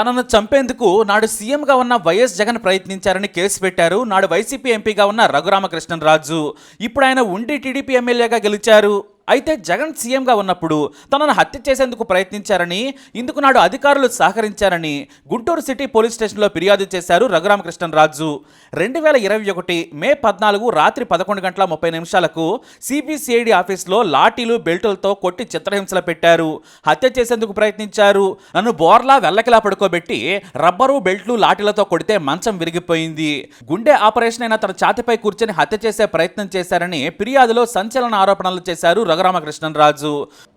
తనను చంపేందుకు నాడు సీఎంగా ఉన్న వైఎస్ జగన్ ప్రయత్నించారని కేసు పెట్టారు. నాడు వైసీపీ ఎంపీగా ఉన్న రఘురామకృష్ణరాజు ఇప్పుడు ఆయన ఉండి టీడీపీ ఎమ్మెల్యేగా గెలిచారు. అయితే జగన్ సీఎంగా ఉన్నప్పుడు తనను హత్య చేసేందుకు ప్రయత్నించారని ఇందుకు నాడు అధికారులు సహకరించారని గుంటూరు సిటీ పోలీస్ స్టేషన్లో ఫిర్యాదు చేశారు రఘురామకృష్ణరాజు. రెండు వేల ఇరవై ఒకటి మే పద్నాలుగు రాత్రి పదకొండు గంటల ముప్పై నిమిషాలకు సిబిసిఐడి ఆఫీస్లో లాఠీలు బెల్టులతో కొట్టి చిత్రహింసలు పెట్టారు. హత్య చేసేందుకు ప్రయత్నించారు. నన్ను బోర్లా వెల్లకిలా పడుకోబెట్టి రబ్బరు బెల్ట్లు లాఠీలతో కొడితే మంచం విరిగిపోయింది. గుండె ఆపరేషన్ అయిన తన ఛాతిపై కూర్చొని హత్య చేసే ప్రయత్నం చేశారని ఫిర్యాదులో సంచలన ఆరోపణలు చేశారు రఘురామకృష్ణరాజు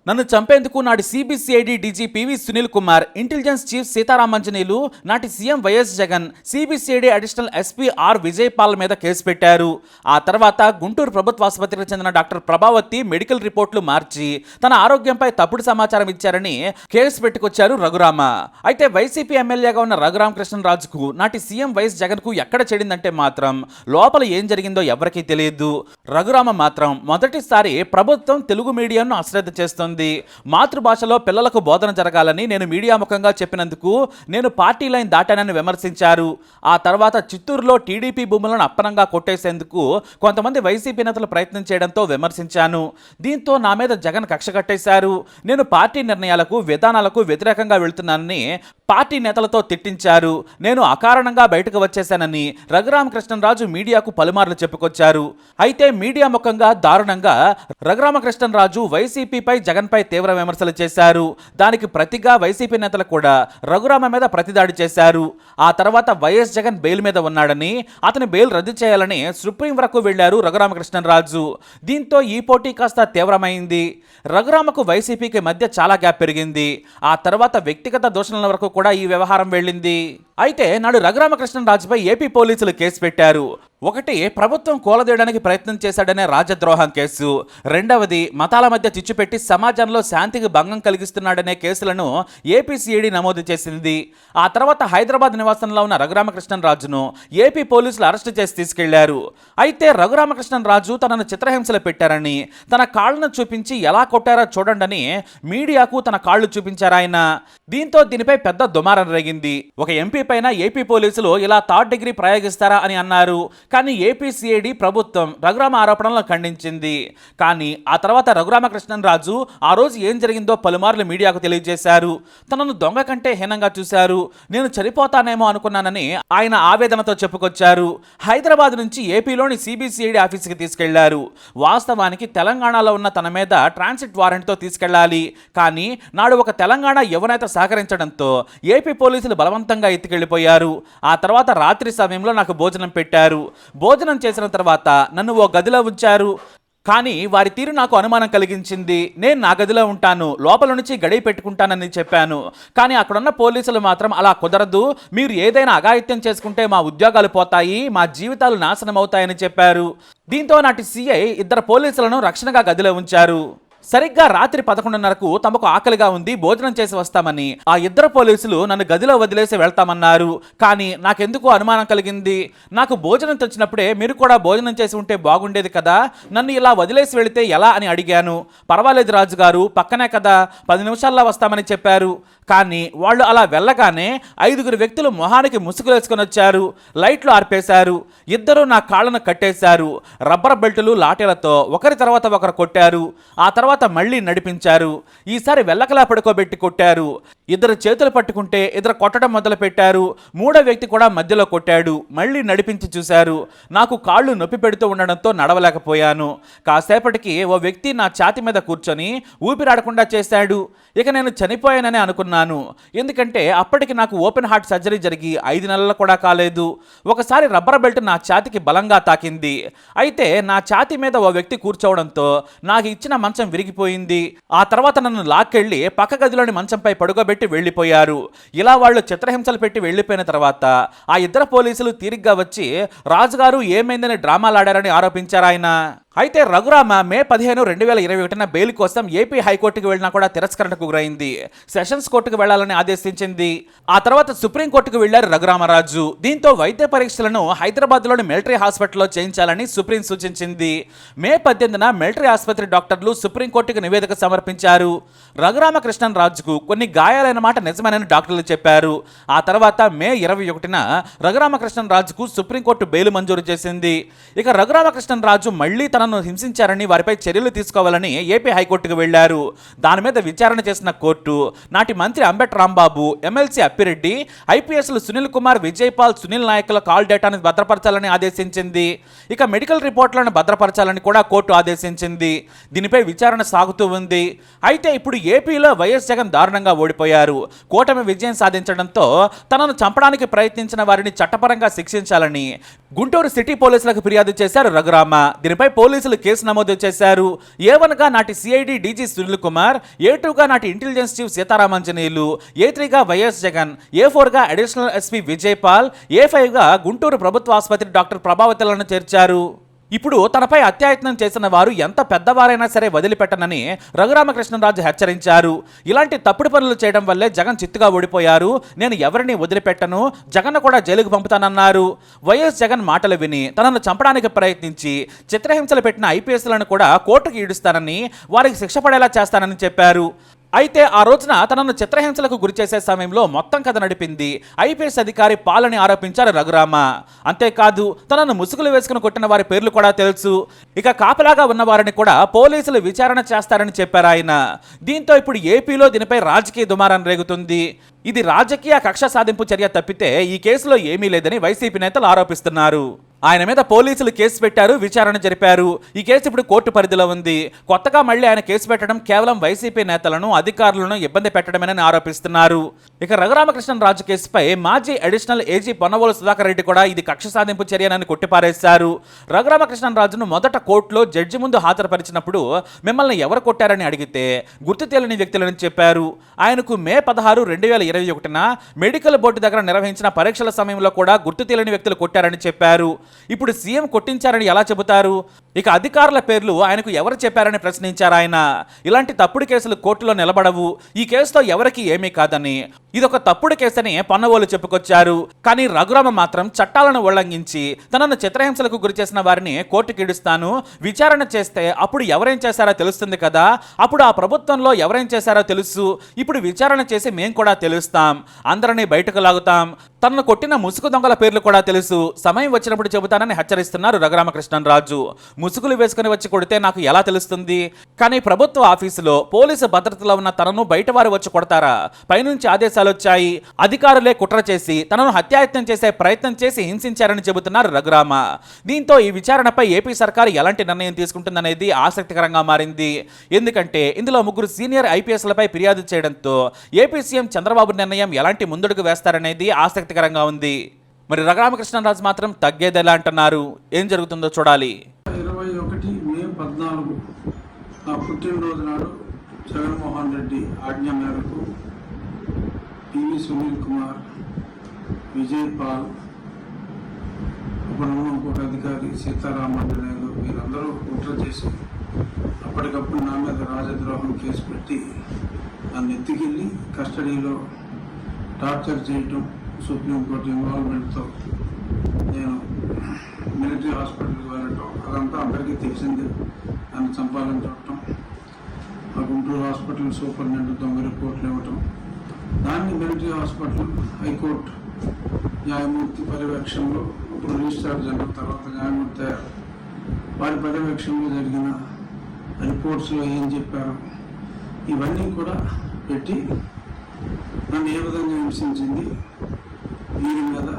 నన్ను చంపేందుకు నాటి CBCID DG PV Sunil Kumar intelligence chief Seetharamanjaneyulu నాటి CM YS Jagan CBCID additional SP R Vijay Paul మీద కేసు పెట్టారు. ఆ తర్వాత గుంటూరు ప్రభుత్వ ఆసుపత్రికి చెందిన డాక్టర్ ప్రభావతి మెడికల్ రిపోర్ట్లు మార్చి తన ఆరోగ్యంపై తప్పుడు సమాచారం ఇచ్చారని కేసు పెట్టుకొచ్చారు రఘురామ. అయితే వైసీపీ ఎమ్మెల్యేగా ఉన్న రఘురామకృష్ణరాజుకు నాటి సీఎం వైఎస్ జగన్కు ఎక్కడ చెడిందంటే మాత్రం లోపల ఏం జరిగిందో ఎవరికీ తెలియదు. రఘురామ మాత్రం మొదటిసారి ప్రభుత్వం తెలుగు మీడియాను అశ్రద్ధ చేస్తోంది. మాతృభాషలో పిల్లలకు బోధన జరగాలని నేను మీడియా ముఖంగా చెప్పినందుకు నేను పార్టీ లైన్ దాటానని విమర్శించారు. ఆ తర్వాత చిత్తూరులో టీడీపీ భూములను అప్పనంగా కొట్టేసేందుకు కొంతమంది వైసీపీ నేతలు ప్రయత్నం చేయడంతో విమర్శించాను. దీంతో నా మీద జగన్ కక్ష కట్టేశారు. నేను పార్టీ నిర్ణయాలకు విధానాలకు వ్యతిరేకంగా వెళ్తున్నానని పార్టీ నేతలతో తిట్టించారు. నేను అకారణంగా బయటకు వచ్చేశానని రఘురామకృష్ణరాజు మీడియాకు పలుమార్లు చెప్పుకొచ్చారు. అయితే మీడియా ముఖంగా దారుణంగా రఘురామకృష్ణరాజు వైసీపీపై జగన్పై తీవ్ర విమర్శలు చేశారు. దానికి ప్రతిగా వైసీపీ నేతలు కూడా రఘురామ మీద ప్రతిదాడి చేశారు. ఆ తర్వాత వైఎస్ జగన్ బెయిల్ మీద ఉన్నాడని అతని బెయిల్ రద్దు చేయాలని సుప్రీం వరకు వెళ్ళారు రఘురామకృష్ణరాజు. దీంతో ఈ పోటీ కాస్త తీవ్రమైంది. రఘురామకు వైసీపీకి మధ్య చాలా గ్యాప్ పెరిగింది. ఆ తర్వాత వ్యక్తిగత దూషణల వరకు కూడా ఈ వ్యవహారం వెళ్ళింది. అయితే నాడు రఘురామకృష్ణరాజుపై ఏపీ పోలీసులు కేసు పెట్టారు. ఒకటి ప్రభుత్వం కూలదీయడానికి ప్రయత్నం చేశాడనే రాజద్రోహం కేసు. రెండవది మతాల మధ్య చిచ్చుపెట్టి సమాజంలో శాంతికి భంగం కలిగిస్తున్నాడనే కేసులను ఏపీసీఈడి నమోదు చేసింది. ఆ తర్వాత హైదరాబాద్ నివాసంలో ఉన్న రఘురామకృష్ణరాజును ఏపీ పోలీసులు అరెస్టు చేసి తీసుకెళ్ళారు. అయితే రఘురామకృష్ణరాజు తనను చిత్రహింసలు పెట్టారని తన కాళ్ళను చూపించి ఎలా కొట్టారో చూడండి మీడియాకు తన కాళ్ళు చూపించారు ఆయన దీంతో దీనిపై పెద్ద దుమారం రేగింది. ఒక ఎంపీ పైన ఏపీ పోలీసులు ఇలా థర్డ్ డిగ్రీ ప్రయోగిస్తారా అని అన్నారు. కానీ ఏపీసీఐడి ప్రభుత్వం రఘురామ ఆరోపణలను ఖండించింది. కానీ ఆ తర్వాత రఘురామకృష్ణరాజు ఆ రోజు ఏం జరిగిందో పలుమార్లు మీడియాకు తెలియజేశారు. తనను దొంగ కంటే హీనంగా చూశారు. నేను చనిపోతానేమో అనుకున్నానని ఆయన ఆవేదనతో చెప్పుకొచ్చారు. హైదరాబాద్ నుంచి ఏపీలోని సిబిసిఐడి ఆఫీస్కి తీసుకెళ్ళారు. వాస్తవానికి తెలంగాణలో ఉన్న తన మీద ట్రాన్సిట్ వారెంట్తో తీసుకెళ్ళాలి. కానీ నాడు ఒక తెలంగాణ యువనేత సహకరించడంతో ఏపీ పోలీసులు బలవంతంగా ఎత్తుకెళ్ళిపోయారు. ఆ తర్వాత రాత్రి సమయంలో నాకు భోజనం పెట్టారు. భోజనం చేసిన తర్వాత నన్ను ఓ గదిలో ఉంచారు. కానీ వారి తీరు నాకు అనుమానం కలిగించింది. నేను నా గదిలో ఉంటాను. లోపల నుంచి గడియ పెట్టుకుంటానని చెప్పాను. కానీ అక్కడున్న పోలీసులు మాత్రం అలా కుదరదు. మీరు ఏదైనా అఘాయిత్యం చేసుకుంటే మా ఉద్యోగాలు పోతాయి. మా జీవితాలు నాశనం అవుతాయని చెప్పారు. దీంతో నాటి సీఐ ఇద్దరు పోలీసులను రక్షణగా గదిలో ఉంచారు. సరిగ్గా రాత్రి పదకొండున్నరకు తమకు ఆకలిగా ఉంది భోజనం చేసి వస్తామని. ఆ ఇద్దరు పోలీసులు నన్ను గదిలో వదిలేసి వెళ్తామన్నారు. కానీ నాకెందుకు అనుమానం కలిగింది? నాకు భోజనం తెచ్చినప్పుడే మీరు కూడా భోజనం చేసి ఉంటే బాగుండేది కదా? నన్ను ఇలా వదిలేసి వెళితే ఎలా అని అడిగాను. పర్వాలేదు రాజు గారు పక్కనే కదా. పది నిమిషాల్లో వస్తామని చెప్పారు. కానీ వాళ్ళు అలా వెళ్ళగానే ఐదుగురు వ్యక్తులు మొహానికి ముసుగులు వేసుకొని వచ్చారు లైట్లు ఆర్పేశారు ఇద్దరు నా కాళ్ళను కట్టేశారు రబ్బర్ బెల్టులు లాఠీలతో ఒకరి తర్వాత ఒకరు కొట్టారు ఆ తర్వాత మళ్ళీ నడిపించారు ఈసారి వెళ్ళకలా పడుకోబెట్టి కొట్టారు. ఇద్దరు చేతులు పట్టుకుంటే ఇద్దరు కొట్టడం మొదలు పెట్టారు మూడో వ్యక్తి కూడా మధ్యలో కొట్టాడు. మళ్ళీ నడిపించి చూశారు. నాకు కాళ్ళు నొప్పి పెడుతూ ఉండడంతో నడవలేకపోయాను. కాసేపటికి ఓ వ్యక్తి నా ఛాతి మీద కూర్చొని ఊపిరాడకుండా చేశాడు. ఇక నేను చనిపోయానని అనుకున్నాను. ఎందుకంటే అప్పటికి నాకు ఓపెన్ హార్ట్ సర్జరీ జరిగి ఐదు నెలలు కూడా కాలేదు. ఒకసారి రబ్బర్ బెల్ట్ నా ఛాతికి బలంగా తాకింది. అయితే నా ఛాతి మీద ఓ వ్యక్తి కూర్చోవడంతో నాకు ఇచ్చిన మంచం విరిగిపోయింది. ఆ తర్వాత నన్ను లాక్కెళ్ళి పక్క గదిలోని మంచంపై పడుకోబెట్టి పెట్టి వెళ్ళిపోయారు. ఇలా వాళ్ళు చిత్రహింసలు పెట్టి వెళ్ళిపోయిన తర్వాత ఆ ఇద్దరు పోలీసులు తీరిగ్గా వచ్చి రాజుగారు ఏమైందని డ్రామాలాడారని ఆరోపించారు ఆయన. అయితే రఘురామ మే పదిహేను రెండు వేల ఇరవై ఒకటిన బెయిల్ కోసం ఏపీ హైకోర్టుకు వెళ్ళినా కూడా తిరస్కరణకు గురైంది. సెషన్స్ కోర్టుకు వెళ్ళాలని ఆదేశించింది. ఆ తర్వాత సుప్రీంకోర్టుకు వెళ్ళారు రఘురామరాజు. దీంతో వైద్య పరీక్షలను హైదరాబాద్లోని మిలిటరీ హాస్పిటల్లో చేయించాలని సుప్రీం సూచించింది. మే పద్దెనిమిదిన మిలిటరీ ఆసుపత్రి డాక్టర్లు సుప్రీంకోర్టుకు నివేదిక సమర్పించారు. రఘురామకృష్ణన్ రాజుకు కొన్ని గాయాలైన మాట నిజమేనని డాక్టర్లు చెప్పారు. ఆ తర్వాత మే ఇరవై ఒకటిన రఘురామకృష్ణన్ రాజుకు సుప్రీంకోర్టు బెయిల్ మంజూరు చేసింది. ఇక రఘురామకృష్ణన్ రాజు మళ్ళీ తనను హింసించారని వారిపై చర్యలు తీసుకోవాలని ఏపీ హైకోర్టుకు వెళ్ళారు దాని మీద విచారణ చేసిన కోర్టు నాటి మంత్రి అంబేట్ రాంబాబు ఎమ్మెల్సీ అప్పిరెడ్డి ఐపీఎస్లు సునీల్ కుమార్ విజయపాల్ సునీల్ నాయకుల కాల్ డేటాను భద్రపరచాలని ఆదేశించింది. ఇక మెడికల్ రిపోర్ట్లను భద్రపరచాలని కూడా కోర్టు ఆదేశించింది. దీనిపై విచారణ సాగుతూ ఉంది. అయితే ఇప్పుడు ఏపీలో వైఎస్ జగన్ దారుణంగా ఓడిపోయారు. కూటమి విజయం సాధించడంతో తనను చంపడానికి ప్రయత్నించిన వారిని చట్టపరంగా శిక్షించాలని గుంటూరు సిటీ పోలీసులకు ఫిర్యాదు చేశారు రఘురామ. దీనిపై పోలీసులు కేసు నమోదు చేశారు. ఏ వన్గా నాటి CID DG Sunil Kumar A టూగా నాటి ఇంటెలిజెన్స్ చీఫ్ సీతారామంజనేయులు ఏ త్రీగా వైఎస్ జగన్ ఏ ఫోర్గా అడిషనల్ ఎస్పీ విజయపాల్ ఏ ఫైవ్గా గుంటూరు ప్రభుత్వ ఆసుపత్రి డాక్టర్ ప్రభావతులను చేర్చారు. ఇప్పుడు తనపై అత్యాయత్నం చేసిన వారు ఎంత పెద్దవారైనా సరే వదిలిపెట్టనని రఘురామకృష్ణరాజు హెచ్చరించారు. ఇలాంటి తప్పుడు పనులు చేయడం వల్లే జగన్ చిత్తుగా ఓడిపోయారు. నేను ఎవరిని వదిలిపెట్టను? జగన్ కూడా జైలుకు పంపుతానన్నారు. వైఎస్ జగన్ మాటలు విని తనను చంపడానికి ప్రయత్నించి చిత్రహింసలు పెట్టిన ఐపీఎస్లను కూడా కోర్టుకు ఈడుస్తానని వారికి శిక్ష పడేలా చేస్తానని చెప్పారు. అయితే ఆ రోజున తనను చిత్రహింసలకు గురి చేసే సమయంలో మొత్తం కథ నడిపింది. ఐపీఎస్ అధికారి పాలని ఆరోపించారు రఘురామ. అంతేకాదు తనను ముసుగులు వేసుకుని కొట్టిన వారి పేర్లు కూడా తెలుసు. ఇక కాపలాగా ఉన్న వారిని కూడా పోలీసులు విచారణ చేస్తారని చెప్పారు ఆయన. దీంతో ఇప్పుడు ఏపీలో దీనిపై రాజకీయ దుమారం రేగుతుంది. ఇది రాజకీయ కక్ష సాధింపు చర్య తప్పితే ఈ కేసులో ఏమీ లేదని వైసీపీ నేతలు ఆరోపిస్తున్నారు. ఆయన మీద పోలీసులు కేసు పెట్టారు విచారణ జరిపారు. ఈ కేసు ఇప్పుడు కోర్టు పరిధిలో ఉంది. కొత్తగా మళ్ళీ ఆయన కేసు పెట్టడం కేవలం వైసీపీ నేతలను అధికారులను ఇబ్బంది పెట్టడమేనని ఆరోపిస్తున్నారు. ఇక రఘురామకృష్ణరాజు కేసుపై మాజీ అడిషనల్ ఏజీ పొన్నవోలు సుధాకర్ రెడ్డి కూడా ఇది కక్ష సాధింపు చర్యనని కొట్టిపారేశారు. రఘురామకృష్ణరాజును మొదట కోర్టులో జడ్జి ముందు హాజరుపరిచినప్పుడు మిమ్మల్ని ఎవరు కొట్టారని అడిగితే గుర్తు తెలియని వ్యక్తులని చెప్పారు. ఆయనకు మే పదహారు రెండు వేల ఇరవై ఒకటిన మెడికల్ బోర్డు దగ్గర నిర్వహించిన పరీక్షల సమయంలో కూడా గుర్తు తెలియని వ్యక్తులు కొట్టారని చెప్పారు. ఇప్పుడు సీఎం కొట్టించారని ఎలా చెబుతారు? ఇక అధికారుల పేర్లు ఆయనకు ఎవరు చెప్పారని ప్రశ్నించారు ఆయన? ఇలాంటి తప్పుడు కేసులు కోర్టులో నిలబడవు. ఈ కేసుతో ఎవరికి ఏమీ కాదని ఇదొక తప్పుడు కేసని పన్నవోలు చెప్పుకొచ్చారు. కానీ రఘురామ మాత్రం చట్టాలను ఉల్లంఘించి తనను చిత్రహింసలకు గురి చేసిన వారిని కోర్టుకి ఇడుస్తాను విచారణ చేస్తే అప్పుడు ఎవరేం చేశారో తెలుస్తుంది కదా? అప్పుడు ఆ ప్రభుత్వంలో ఎవరేం చేశారో తెలుసు. ఇప్పుడు విచారణ చేసి మేం కూడా తెలుస్తాం. అందరినీ బయటకు లాగుతాం. తనను కొట్టిన ముసుగు దొంగల పేర్లు కూడా తెలుసు. సమయం వచ్చినప్పుడు చెబుతానని హెచ్చరిస్తున్నారు రఘురామకృష్ణరాజు ముసుగులు వేసుకుని వచ్చి కొడితే నాకు ఎలా తెలుస్తుంది? కానీ ప్రభుత్వ ఆఫీసులో పోలీసు భద్రతలో ఉన్న తనను బయట వారు వచ్చి కొడతారా? పైనుంచి ఆదేశాలు వచ్చాయి అధికారులే కుట్ర చేసి తనను హత్యాయత్నం చేసే ప్రయత్నం చేసి హింసించారని చెబుతున్నారు రఘురామ. దీంతో ఈ విచారణపై ఏపీ సర్కారు ఎలాంటి నిర్ణయం తీసుకుంటుందనేది ఆసక్తికరంగా మారింది. ఎందుకంటే ఇందులో ముగ్గురు సీనియర్ ఐపీఎస్లపై ఫిర్యాదు చేయడంతో ఏపీ సీఎం చంద్రబాబు నిర్ణయం ఎలాంటి ముందడుగు వేస్తారనేది ఆసక్తికరంగా ఉంది. మరి రఘురామకృష్ణరాజు మాత్రం తగ్గేదెలా అంటున్నారు. ఏం జరుగుతుందో చూడాలి. ఇరవై ఒకటి మే పద్నాలుగు నా పుట్టినరోజు నాడు జగన్మోహన్ రెడ్డి ఆజ్ఞ మేరకు పివి సునీల్ కుమార్ విజయ్ పాల్ అప్పుడున్న ఇంకొక అధికారి సీతారామంజనేయులు వీరందరూ కుట్ర చేసి అప్పటికప్పుడు నా మీద రాజద్రోహం కేసు పెట్టి నన్ను ఎత్తుకెళ్ళి కస్టడీలో టార్చర్ చేయటం సుప్రీంకోర్టు ఇన్వాల్వ్మెంట్తో నేను మిలిటరీ హాస్పిటల్కి వెళ్ళటం అదంతా అందరికీ తెలిసిందే. నన్ను చంపాలని చూడటం ఆ గుంటూరు హాస్పిటల్ సూపరింటెండెంట్ దొంగ రిపోర్ట్లు ఇవ్వటం దాన్ని మిలిటరీ హాస్పిటల్ హైకోర్టు న్యాయమూర్తి పర్యవేక్షణలో ఇప్పుడు రిజిస్ట్రార్ జనరల్ తర్వాత న్యాయమూర్తి అయ్యారు. వారి పర్యవేక్షణలో జరిగిన రిపోర్ట్స్లో ఏం చెప్పారు ఇవన్నీ కూడా పెట్టి నన్ను ఏ విధంగా హింసించింది వీరి మీద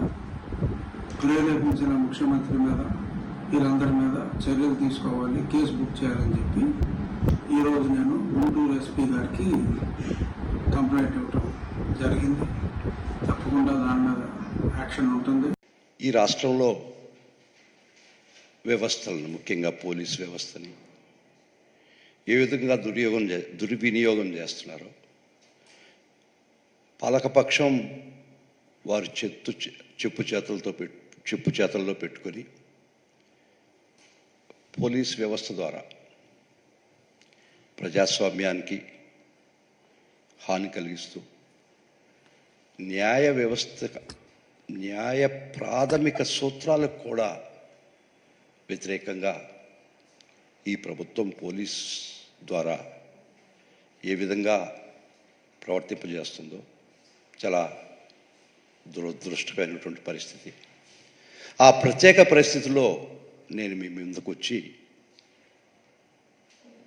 ప్రేరేపించిన ముఖ్యమంత్రి మీద వీరందరి మీద చర్యలు తీసుకోవాలి కేసు బుక్ చేయాలని చెప్పి ఈరోజు నేను గుంటూరు ఎస్పీ గారికి కంప్లైంట్ ఇవ్వటం జరిగింది. తప్పకుండా దాని మీద యాక్షన్ ఉంటుంది. ఈ రాష్ట్రంలో వ్యవస్థలను ముఖ్యంగా పోలీస్ వ్యవస్థని ఏ విధంగా దుర్యోగం చే దుర్వినియోగం చేస్తున్నారో పాలకపక్షం వారు చెత్తు చె- చెప్పు చేతలతో పెట్టు చెప్పు చేతల్లో పెట్టుకొని పోలీస్ వ్యవస్థ ద్వారా ప్రజాస్వామ్యానికి హాని కలిగిస్తూ న్యాయ వ్యవస్థ న్యాయ ప్రాథమిక సూత్రాలకు కూడా వ్యతిరేకంగా ఈ ప్రభుత్వం పోలీస్ ద్వారా ఏ విధంగా ప్రవర్తింపజేస్తుందో చాలా దురదృష్టమైనటువంటి పరిస్థితి. ఆ ప్రత్యేక పరిస్థితిలో నేను మీ ముందుకు వచ్చి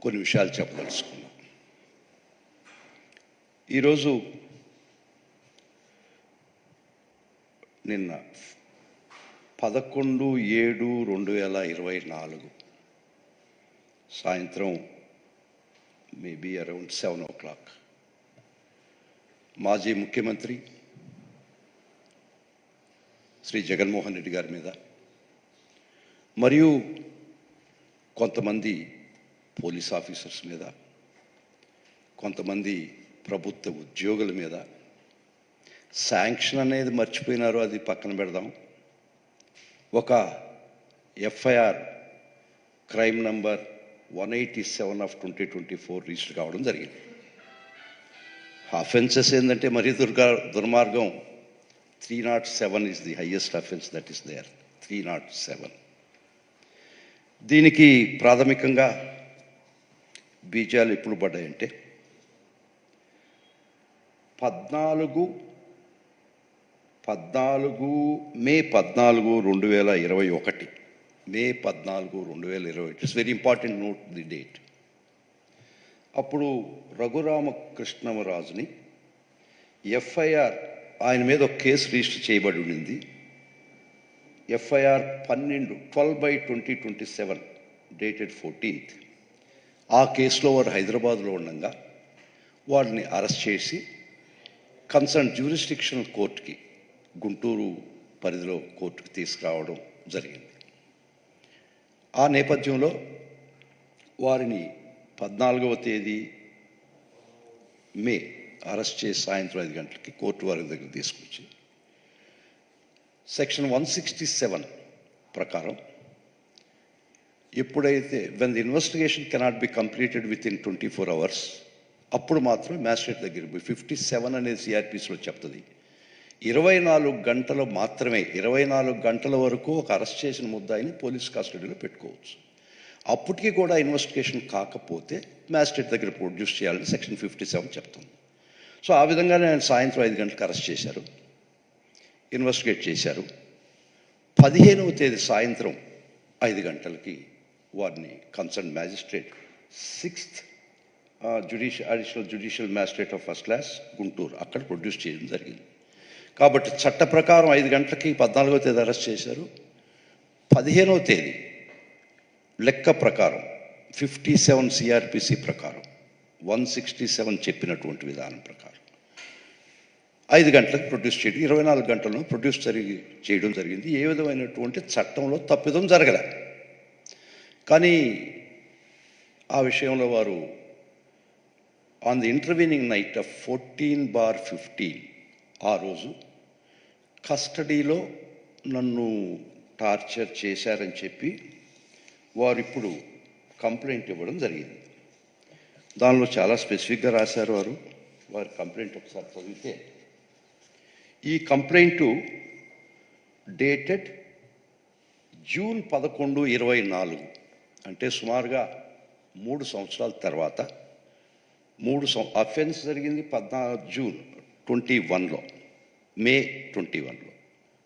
కొన్ని విషయాలు చెప్పదలుచుకున్నాను. ఈరోజు నిన్న పదకొండు ఏడు రెండు వేల ఇరవై నాలుగు సాయంత్రం maybe around seven o'clock. మాజీ ముఖ్యమంత్రి శ్రీ జగన్మోహన్ రెడ్డి గారి మీద మరియు కొంతమంది పోలీస్ ఆఫీసర్స్ మీద కొంతమంది ప్రభుత్వ ఉద్యోగుల మీద శాంక్షన్ అనేది మర్చిపోయినారు అది పక్కన పెడదాం. ఒక FIR crime number one eighty seven of twenty twenty four register కావడం జరిగింది. అఫెన్సెస్ ఏంటంటే మరీ దుర్గా దుర్మార్గం. Three nought seven is the highest offence that is there. Three nought seven. దీనికి ప్రాథమికంగా బీజాలు ఎప్పుడు పడ్డాయంటే పద్నాలుగు పద్నాలుగు మే పద్నాలుగు రెండు వేల ఇరవై ఒకటి. మే పద్నాలుగు రెండు వేల ఇరవై it's very important note the date అప్పుడు రఘురామకృష్ణమరాజుని ఎఫ్ఐఆర్ ఆయన మీద ఒక కేసు రిజిస్టర్ చేయబడి ఉండింది. ఎఫ్ఐఆర్ పన్నెండు twelve by twenty twenty seven dated fourteenth. ఆ కేసులో వారు హైదరాబాద్లో ఉండగా వాడిని అరెస్ట్ చేసి కన్సర్న్ జ్యూరిస్టిక్షనల్ కోర్టుకి గుంటూరు పరిధిలో కోర్టుకు తీసుకురావడం జరిగింది. ఆ నేపథ్యంలో వారిని పద్నాలుగవ తేదీ మే అరెస్ట్ చేసి సాయంత్రం ఐదు గంటలకి కోర్టు వారి దగ్గర తీసుకొచ్చి సెక్షన్ వన్ సిక్స్టీ సెవెన్ ప్రకారం ఎప్పుడైతే when the investigation cannot be completed within twenty four hours అప్పుడు మాత్రం మ్యాజిస్ట్రేట్ దగ్గర ఫిఫ్టీ సెవెన్ అనేది సిఆర్పిసిలో చెప్తుంది. ఇరవై నాలుగు గంటలు మాత్రమే ఇరవై నాలుగు గంటల వరకు ఒక అరెస్ట్ చేసిన ముద్దాయిని పోలీస్ కస్టడీలో పెట్టుకోవచ్చు. అప్పటికి కూడా ఇన్వెస్టిగేషన్ కాకపోతే మ్యాజిస్ట్రేట్ దగ్గర ప్రొడ్యూస్ చేయాలని సెక్షన్ ఫిఫ్టీ సెవెన్ చెప్తుంది. సో ఆ విధంగానే ఆయన సాయంత్రం ఐదు గంటలకు అరెస్ట్ చేశారు. ఇన్వెస్టిగేట్ చేశారు. పదిహేనవ తేదీ సాయంత్రం ఐదు గంటలకి వారిని concern magistrate sixth judicial additional judicial magistrate of first class Guntur అక్కడ ప్రొడ్యూస్ చేయడం జరిగింది. కాబట్టి చట్ట ప్రకారం ఐదు గంటలకి పద్నాలుగో తేదీ అరెస్ట్ చేశారు. పదిహేనవ తేదీ లెక్క ప్రకారం ఫిఫ్టీ సెవెన్ సిఆర్పిసి ప్రకారం వన్ సిక్స్టీ సెవెన్ చెప్పినటువంటి విధానం ప్రకారం. ఐదు గంటలకు ప్రొడ్యూస్ చేయడం ఇరవై నాలుగు గంటలను ప్రొడ్యూస్ జరిగి చేయడం జరిగింది. ఏ విధమైనటువంటి చట్టంలో తప్పిదం జరగలే. కానీ ఆ విషయంలో వారు on the intervening night of fourteen bar fifteen ఆ రోజు కస్టడీలో నన్ను టార్చర్ చేశారని చెప్పి వారు ఇప్పుడు కంప్లైంట్ ఇవ్వడం జరిగింది. దానిలో చాలా స్పెసిఫిక్గా రాశారు వారు. వారి కంప్లైంట్ ఒకసారి చదివితే ఈ కంప్లైంటు డేటెడ్ జూన్ పదకొండు ఇరవై నాలుగు అంటే సుమారుగా మూడు సంవత్సరాల తర్వాత మూడు సం అఫెన్స్ జరిగింది పద్నాలుగు జూన్ ట్వంటీ వన్లో. మే ట్వంటీ వన్లో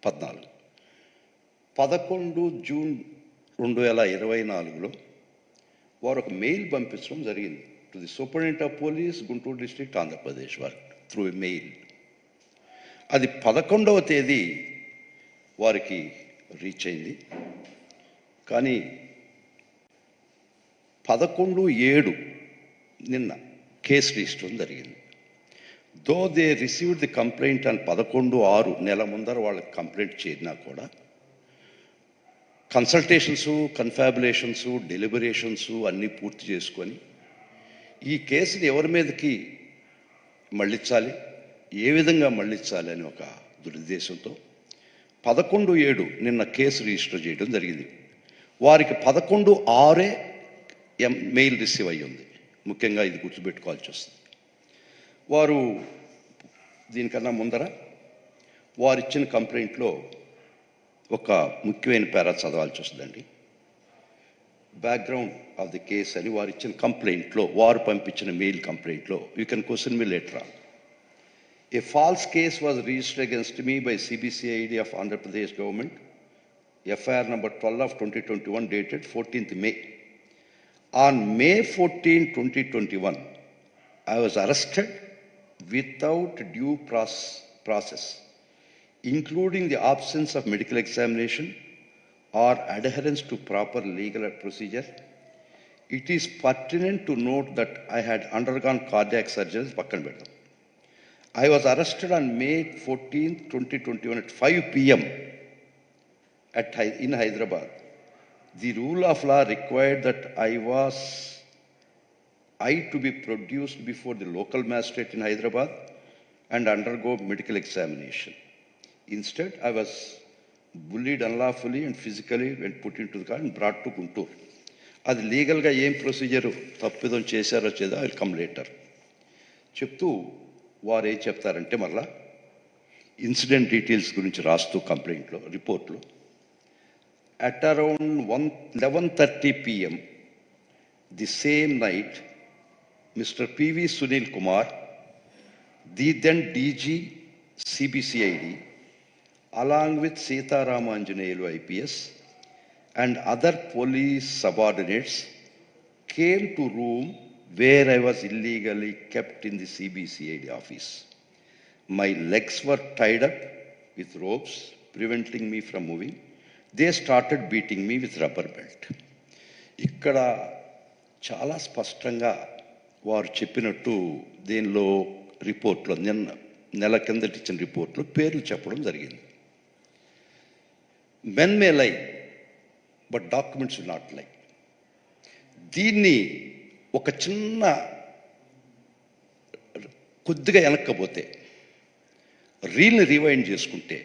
పద్నాలుగు. పదకొండు జూన్ రెండు వేల ఇరవై నాలుగులో వారు ఒక మెయిల్ పంపించడం జరిగింది. To the superintendent of police Guntur district Andhra Pradesh వారు త్రూ మెయిల్ అది పదకొండవ తేదీ వారికి రీచ్ అయింది. కానీ పదకొండు ఏడు నిన్న కేసు రిజిస్టర్ జరిగింది. Though they received the complaint అని పదకొండు ఆరు నెల ముందర వాళ్ళకి కంప్లైంట్ చేరినా కూడా కన్సల్టేషన్స్ కన్ఫాబులేషన్స్ డెలిబరేషన్స్ అన్నీ పూర్తి చేసుకొని ఈ కేసుని ఎవరి మీదకి మళ్ళించాలి? ఏ విధంగా మళ్ళించాలి అని ఒక దురుద్దేశంతో పదకొండు ఏడు నిన్న కేసు రిజిస్టర్ చేయడం జరిగింది. వారికి పదకొండు ఆరే ఎం మెయిల్ రిసీవ్ అయ్యి ఉంది. ముఖ్యంగా ఇది గుర్తుపెట్టుకోవాల్సి వస్తుంది. వారు దీనికన్నా ముందర వారు ఇచ్చిన కంప్లైంట్లో ఒక ముఖ్యమైన పేరా చదవాల్సి వస్తుందండి. బ్యాక్గ్రౌండ్ ఆఫ్ ది కేస్ అని వారు ఇచ్చిన కంప్లైంట్లో వారు పంపించిన mail కంప్లైంట్లో you can question me letter a false case was registered against me by CBCID of Andhra Pradesh government FIR number twelve of twenty twenty one dated fourteenth May on May fourteen twenty twenty one I was arrested without due process, including the absence of medical examination or adherence to proper legal procedure. It is pertinent to note that I had undergone cardiac surgery in Pakkanbedam. I was arrested on May 14, 2021 at 5 p.m. At, in Hyderabad. The rule of law required that I was I to be produced before the local magistrate in Hyderabad and undergo medical examination. Instead, I was bullied unlawfully and physically when put into the car and brought to Guntur. అది లీగల్గా ఏం procedure తప్పిదం చేశారో చేదో I come later చెప్తూ వారు ఏం చెప్తారంటే మళ్ళా ఇన్సిడెంట్ డీటెయిల్స్ గురించి రాస్తూ కంప్లైంట్లో రిపోర్ట్లో at around one eleven thirty PM the same night Mister PV Sunil Kumar the then DG CBCID along with Sitaramanjaneyulu IPS and other police subordinates came to room where I was illegally kept in the CBCID office. My legs were tied up with ropes, preventing me from moving. They started beating me with rubber belt. ఇక్కడ చాలా స్పష్టంగా వారు చెప్పినట్టు దీనిలో రిపోర్ట్లో నిన్న నెల కిందట ఇచ్చిన రిపోర్ట్లో పేర్లు చెప్పడం జరిగింది. మెన్ మే లై బట్ డాక్యుమెంట్స్ నాట్ లై దీన్ని ఒక చిన్న కొద్దిగా వెనక్కపోతే రీల్ని రివైండ్ చేసుకుంటే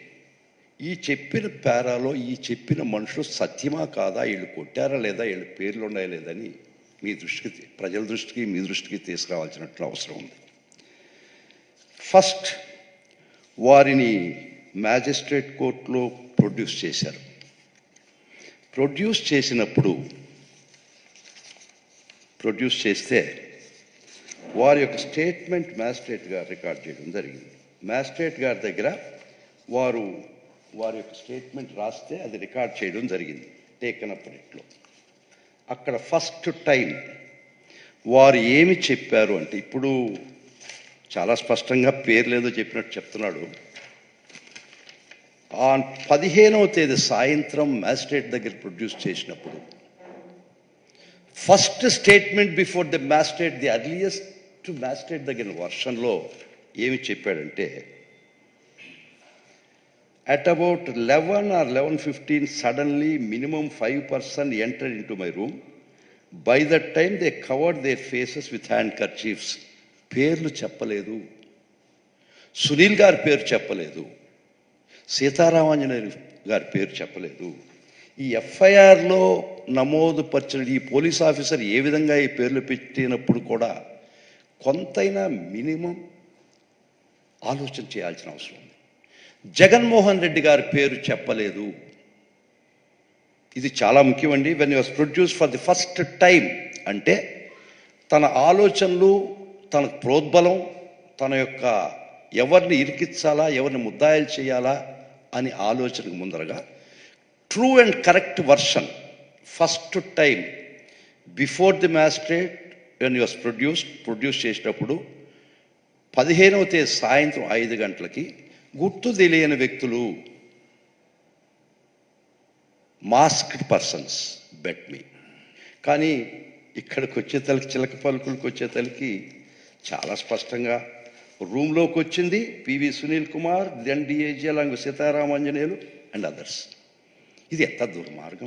ఈ చెప్పిన పేరాలో ఈ చెప్పిన మనుషులు సత్యమా కాదా? వీళ్ళు కొట్టారా లేదా? వీళ్ళ పేర్లు ఉన్నాయా లేదని మీ దృష్టికి ప్రజల దృష్టికి మీ దృష్టికి తీసుకురావాల్సినట్లు అవసరం ఉంది. ఫస్ట్ వారిని మ్యాజిస్ట్రేట్ కోర్టులో ప్రొడ్యూస్ చేశారు. ప్రొడ్యూస్ చేసినప్పుడు ప్రొడ్యూస్ చేస్తే వారి యొక్క స్టేట్మెంట్ మ్యాజిస్ట్రేట్ గారు రికార్డ్ చేయడం జరిగింది. మ్యాజిస్ట్రేట్ గారి దగ్గర వారు వారి యొక్క స్టేట్మెంట్ రాస్తే అది రికార్డ్ చేయడం జరిగింది టేకన్ అప్ రేట్లో. అక్కడ ఫస్ట్ టైం వారు ఏమి చెప్పారు అంటే ఇప్పుడు చాలా స్పష్టంగా పేరు లేదో చెప్పినట్టు చెప్తున్నాడు. ఆ పదిహేనవ తేదీ సాయంత్రం మ్యాజిస్ట్రేట్ దగ్గర ప్రొడ్యూస్ చేసినప్పుడు first statement before the magistrate the earliest magistrate దగ్గర వర్షన్లో ఏమి చెప్పాడంటే at about eleven or eleven fifteen suddenly minimum five percent enter into my room by that time they covered they faces with handkerchiefs పేర్లు చెప్పలేదు. సునీల్ గారి పేరు చెప్పలేదు. సీతారామాంజనేయులు గారి పేరు చెప్పలేదు. ఈ ఎఫ్ఐఆర్లో నమోదు పరిచిన ఈ పోలీస్ ఆఫీసర్ ఏ విధంగా ఈ పేర్లు పెట్టినప్పుడు కూడా కొంతైనా మినిమం ఆలోచన చేయాల్సిన అవసరం జగన్మోహన్ రెడ్డి గారి పేరు చెప్పలేదు. ఇది చాలా ముఖ్యమండి. When was produce for the first time అంటే తన ఆలోచనలు తన ప్రోద్బలం తన యొక్క ఎవరిని ఇరికించాలా ఎవరిని ముద్దాయిలు చేయాలా అని ఆలోచనకు ముందరగా true and correct version first time before the magistrate when use produce produce చేసినప్పుడు పదిహేనవ తేదీ సాయంత్రం ఐదు గంటలకి గుర్తు తెలియని వ్యక్తులు మాస్క్డ్ పర్సన్స్ బెట్ మీ కానీ ఇక్కడికి వచ్చే తలకి చిలక పలుకులకు వచ్చే తలకి చాలా స్పష్టంగా రూమ్లోకి వచ్చింది PV Sunil Kumar then DAG along Seetharamanjaneyulu and others ఇది ఎంత దుర్మార్గం.